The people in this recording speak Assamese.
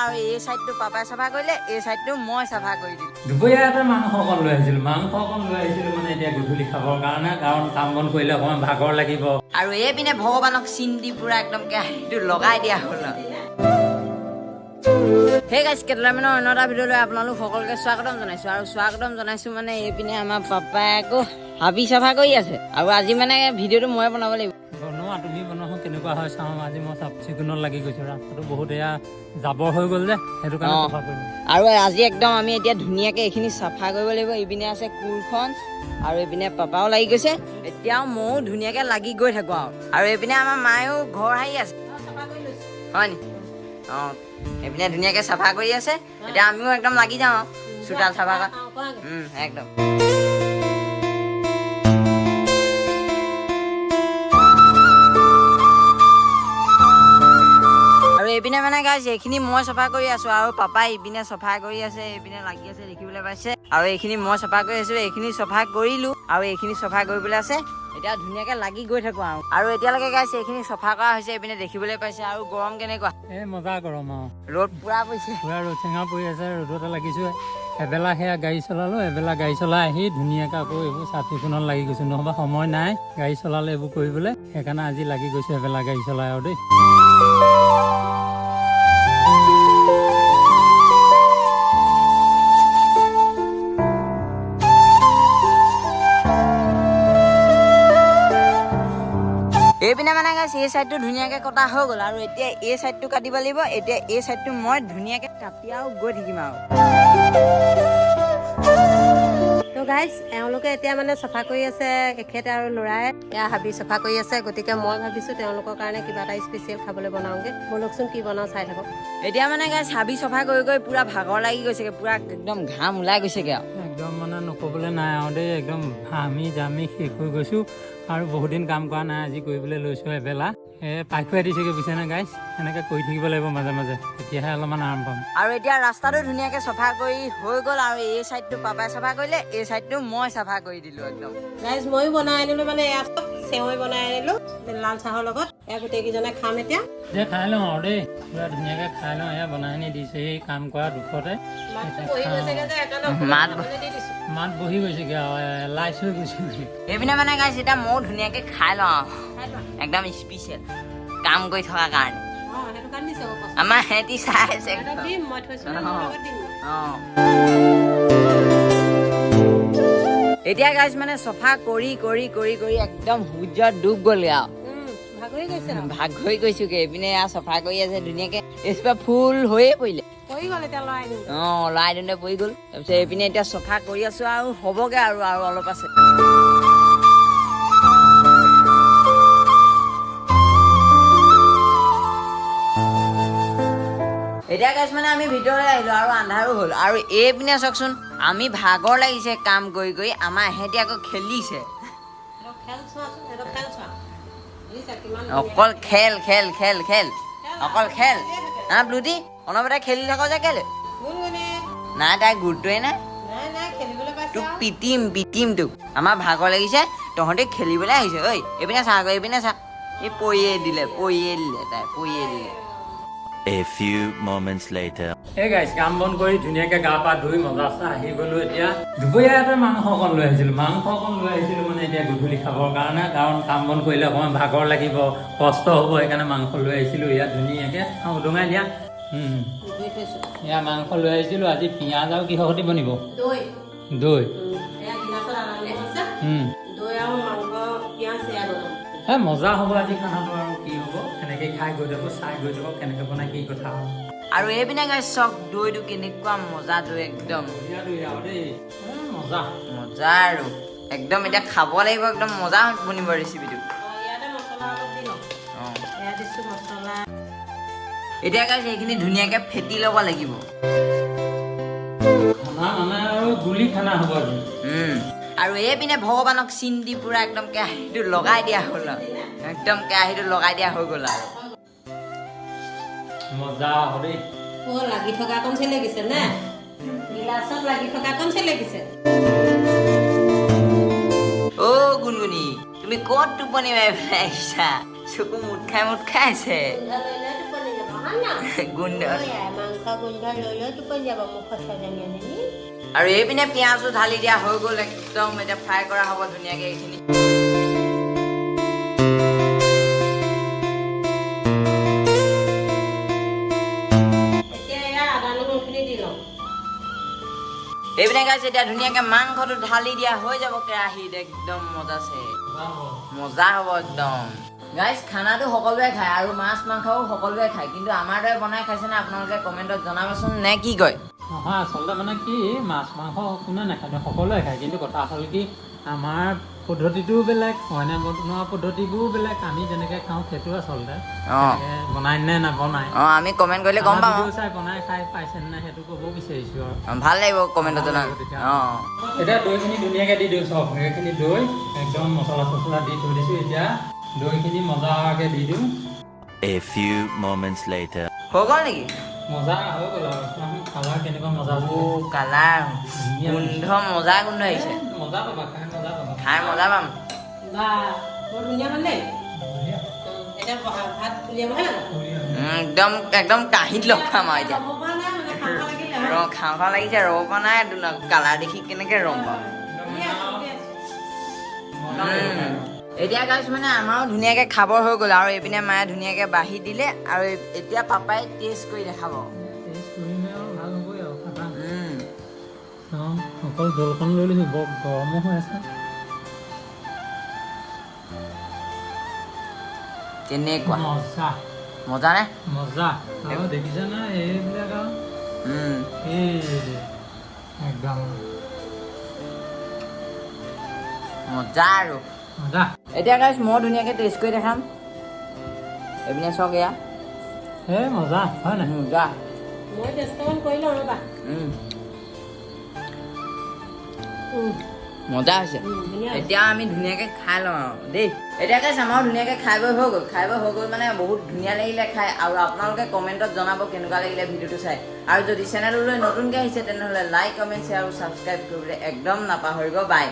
আৰু এই চাইডটো পাপাই চাফা কৰিলে এই চাইডটো মই চাফা কৰি দিলোঁ দুপৰীয়া এটা মাংস অকণ লৈ আহিছিলোঁ। মাংস অকণ লৈ আহিছিলোঁ মানে এতিয়া গধূলি খাবৰ কাৰণে কাৰণ কাম বন কৰিলে অকণমান ভাগৰ লাগিব। আৰু এইপিনে ভগৱানক চিন দি পুৰা একদম কেৰাহীটো লগাই দিয়া হ'ল সেই গাইছ কেটলামেনৰ অন্য এটা ভিডিঅ'লৈ আপোনালোক সকলোকে স্বাগতম জনাইছোঁ। আৰু স্বাগতম জনাইছোঁ মানে এইপিনে আমাৰ পাপাই আকৌ হাবি চাফা কৰি আছে। আৰু আজি মানে ভিডিঅ'টো ময়ে বনাব লাগিব। বনোৱা তুমি বনোৱা কেনেকুৱা হয় চাওঁ আজি মই চাফ চিকুণত লাগি গৈছোঁ ৰাস্তাটো বহুত এয়া জাবৰ হৈ গ'ল যে সেইটো কাৰণে। চাফা কৰিলোঁ আৰু আজি একদম আমি এতিয়া ধুনীয়াকৈ এইখিনি চাফা কৰিব লাগিব ইপিনে আছে কোৰখন আৰু এইপিনে পাপাও লাগি গৈছে এতিয়াও ময়ো ধুনীয়াকৈ লাগি গৈ থাকোঁ আৰু আৰু এইপিনে আমাৰ মায়েও ঘৰ সাৰি আছে হয় নি অঁ এইপিনে ধুনীয়াকৈ চাফা কৰি আছে এতিয়া আমিও একদম লাগি যাওঁ আৰু চোতাল চাফা কৰা একদম মানে গাইছ এইখিনি মই চাফা কৰি আছো আৰু পাপাই ইপিনে চাফা কৰি আছে এইপিনে লাগি আছে দেখিবলৈ পাইছে। আৰু এইখিনি মই চাফা কৰি আছো এইখিনি চাফা কৰিলো আৰু এইখিনি চাফা কৰিবলৈ আছে। এতিয়া ধুনীয়াকে লাগি গৈ থাকো আৰু। আৰু এতিয়ালৈকে গাইছে এইখিনি চাফা কৰা হৈছে এইপিনে দেখিবলৈ পাইছে। আৰু গৰম কেনেকুৱা? এই মজা গৰম আৰু। ৰ'দ পুৰা পৰিছে। পুৰা ৰ'দ চেঙা পৰি আছে ৰ'দতে লাগিছোঁ। এবেলা সেয়া গাড়ী চলালোঁ এবেলা গাড়ী চলাই আহি ধুনীয়াকৈ আকৌ এইবোৰ চাফ চিকুণত লাগি গৈছোঁ। নহ'বা সময় নাই গাড়ী চলালে এইবোৰ কৰিবলৈ। সেইকাৰণে আজি লাগি গৈছোঁ এবেলা গাড়ী চলাই আৰু দেই। এইপিনে মানে গাইছে এই চাইডটো ধুনীয়াকৈ কটা হৈ গ'ল আৰু এতিয়া এই চাইডটো কাটিব লাগিব, এতিয়া এই চাইডটো মই ধুনীয়াকৈ কাটি আৰু গৈ থাকিম আৰু। তো গাইজ এওঁলোকে এতিয়া মানে চাফা কৰি আছে এখেত আৰু ল'ৰাই। এয়া হাবি চাফা কৰি আছে গতিকে মই ভাবিছোঁ তেওঁলোকৰ কাৰণে কিবা এটা স্পেচিয়েল খাবলৈ বনাওঁগৈ। ব'লকচোন কি বনাওঁ চাই থাকক। এতিয়া মানে গাইছ হাবি চাফা কৰি কৰি পুৰা ভাগৰ লাগি গৈছেগে পুৰা একদম ঘাম ওলাই গৈছেগে আৰু। একদম মানে নক'বলৈ নাই আৰু দেই একদম ঘামি জামি শেষ হৈ গৈছোঁ। আৰু বহুত দিন কাম কৰা নাই আজি কৰিবলৈ লৈছোঁ এবেলা। এই পাই খুৱাই দিছেগৈ বুজিছেনে গাইছ এনেকৈ কৰি থাকিব লাগিব মাজে মাজে। তেতিয়াহে অলপমান আৰাম পাম। আৰু এতিয়া ৰাস্তাটো ধুনীয়াকে চাফা কৰি হৈ গ'ল আৰু এই চাইডটো পাপাই চাফা কৰিলে এই চাইডটো মই চাফা কৰি দিলো একদম। গাইজ ময়ো বনাই আনিলোঁ মানে এয়া চেৱৈ বনাই আনিলোঁ লাল চাহৰ লগত। এয়া গোটেইকেইজনে খাম এতিয়া। যে খাই লওঁ আৰু দেই পুৰা ধুনীয়াকৈ খাই লওঁ এয়া বনাই আনি দিছে এই কাম কৰা দুখতে। মাত মাত বহি আৰু লাইচ হৈ গৈছেগৈ এইপিনে মানে গাইছ এতিয়া ময়ো ধুনীয়াকে খাই লওঁ আৰু। একদম স্পেচিয়েল কাম কৰি থকাৰ কাৰণে। আমাৰ সিহঁতি চাই আছে। এতিয়া গাইছ মানে চফা কৰি কৰি কৰি কৰি একদম সূৰ্য ডুব গ'লগে আৰু। গৈছে ভাগ হৈ গৈছোগে। এইপিনে এয়া চফা কৰি আছে ধুনীয়াকে। এজোপা ফুল হৈয়ে পৰিলে। পৰি গ'ল এতিয়া লৰাই দিম অঁ লৰাই দিওঁতে পৰি গ'ল। তাৰপিছত এইপিনে এতিয়া চফা কৰি আছো আৰু হ'বগে আৰু আৰু অলপ আছে। এতিয়া গাইছ মানে আমি ভিতৰলৈ আহিলো আৰু আন্ধাৰো হ'ল। আৰু এইপিনে চাওকচোন আমি ভাগৰ লাগিছে কাম কৰি কৰি আমাৰ এহেঁতি আকৌ খেলিছে। খেল চোৱাচোন খেল চোৱা। অকল খেল খেল খেল খেল অকল খেল। হা ব্লুটি অনবৰতে খেলি থাক যে কেলে নাই তাই গুৰুত্বই নাই। তোক পিটিম পিটিম তোক। আমাৰ ভাগৰ লাগিছে তহঁতে খেলিবলৈ আহিছে ঐ। এইপিনে চা আকৌ এইপিনে চা। এই পৰিয়ে দিলে পৰিয়ে দিলে তাই পৰিয়ে দিলে। A few moments later. এই গাইছ কাম বন কৰি ধুনীয়াকৈ গা পা ধুই মজা চা আহি গ'লো এতিয়া দুপৰীয়া এটা মাংস অকণ লৈ আহিছিলোঁ। মাংস অকণ লৈ আহিছিলোঁ মানে এতিয়া গধূলি খাবৰ কাৰণে কাৰণ কাম বন কৰিলে অকণমান ভাগৰ লাগিব কষ্ট হ'ব সেইকাৰণে মাংস লৈ আহিছিলোঁ। ইয়াত ধুনীয়াকৈ অঁ উদঙাই দিয়া। এয়া মাংস লৈ আহিছিলোঁ আজি পিঁয়াজ আৰু কিহৰ সৈতে বনিব? দৈ। দৈ। এই মজা হ'ব আজি খানাটো আৰু কি হ'ব? সেনেকৈ খাই গৈ থাকোঁ চাই গৈ থাকোঁ কেনেকৈ বনাই কি কথা হ'ব? আৰু এইপিনে গাই চক দৈটো কেনেকুৱা মজা দৈ একদম। মজা মজা। আৰু। একদম এতিয়া খাব লাগিব একদম মজা বনিব ৰেচিপিটো এতিয়া গাইছ সেইখিনি ধুনীয়াকৈ ফেটি ল'ব লাগিব। খানা মানে আৰু গুলি খানা হ'ব আৰু এইপিনে ভগৱানক চিন দি পুৰা একদম কেৰাহীটো লগাই দিয়া হ'ল আৰু। একদম কেৰাহীটো লগাই দিয়া হৈ গ'ল আৰু। মজা অ' লাগি থকাকণ চেলেকিছে নে? গিলাচত লাগি থকাকণ চেলেকিছে অ' গুণগুণি তুমি ক'ত টোপনি মাৰি পেলাই আহিছা? চকু মুঠ খাই মুঠ খাই আছে। গোন্ধ লৈ লৈ টোপনি? গোন্ধ। লৈ লৈ যাব আৰু এইপিনে পিঁয়াজো ঢালি দিয়া হৈ গ'ল একদম এতিয়া ফ্ৰাই কৰা হ'ব ধুনীয়াকৈ এইখিনি। এইপিনে গাইছে এতিয়া ধুনীয়াকৈ মাংসটো ঢালি দিয়া হৈ যাব কেৰাহীত একদম মজাছে মজা হ'ব একদম। গাইজ খানাটো সকলোৱে খায় আৰু মাছ মাংসও সকলোৱে খায় কিন্তু আমাৰ দৰে বনাই খাইছেনে আপোনালোকে কমেণ্টত জনাবচোন নে কি কয়। নহয় আচলতে মানে কি মাছ মাংস কোনে নাখায় সকলোৱে খায়। কিন্তু কথা হ'ল কি আমাৰ পদ্ধতিটোও বেলেগ অইনে বনোৱা পদ্ধতিবোৰো বেলেগ আমি যেনেকৈ খাওঁ সেইটো আচলতে। বনাই নে নবনাই। অঁ আমি কমেণ্ট কৰিলে গম পাম চাই বনাই খাই পাইছে নে নাই সেইটো ক'ব বিচাৰিছোঁ আৰু। ভাল লাগিব কমেণ্টত জনা অঁ। এতিয়া দৈখিনি ধুনীয়াকৈ দি দিওঁ চব সেইখিনি দৈ একদম মছলা চছলা দি থৈ দিছোঁ এতিয়া। দৈখিনি মজাকৈ দি দিওঁ। A few moments later. হৈ গ'ল নেকি? মজা হৈ গ'ল আৰু। চোৱাচোন কালাৰ কেনেকুৱা মজা অ' কালাৰ গোন্ধ মজা গোন্ধ আহিছে। মজা পাবা খাই মজা পাবা। খাই মজা পাম। বা বৰ ধুনীয়া দেই একদম একদম কাঁহীত লগ খাম আৰু এতিয়া। খাওঁ খাওঁ লাগিছে ৰ'ব পৰা নাই কালাৰ দেখি কেনেকৈ ৰং পাম। এতিয়া গাইছ মানে আমাৰো ধুনীয়াকৈ খাব হৈ গ'ল আৰু এইপিনে মায়ে ধুনীয়াকৈ বাঢ়ি দিলে আৰু এতিয়া পাপাই টেষ্ট কৰি দেখাব। অকল জলকণ লৈ লৈছোঁ বৰ গৰমো হৈ আছে। কেনেকুৱা? মজা। মজা নে মজা। আৰু দেখিছা না এইবিলাক আৰু। একদম। মজা আৰু। মজা। এতিয়া গাইছ মই ধুনীয়াকৈ টেষ্ট কৰি দেখাম। এইপিনে চাওক এয়া। এই মজা হয় নাই? মজা মই কৰি লওঁ ৰ'বা। মজা হৈছে। এতিয়া আমি ধুনীয়াকৈ খাই লওঁ আৰু। দেই এতিয়া গাইছ আমাৰো ধুনীয়াকৈ খাই বৈ হৈ গ'ল। খাই বৈ হৈ গ'ল মানে বহুত ধুনীয়া লাগিলে খাই আৰু আপোনালোকে কমেণ্টত জনাব কেনেকুৱা লাগিলে ভিডিঅ'টো চাই। আৰু যদি চেনেললৈ নতুনকৈ আহিছে তেনেহ'লে লাইক কমেণ্ট শ্বেয়াৰ আৰু ছাবস্ক্ৰাইব কৰিবলৈ একদম নাপাহৰিব। বাই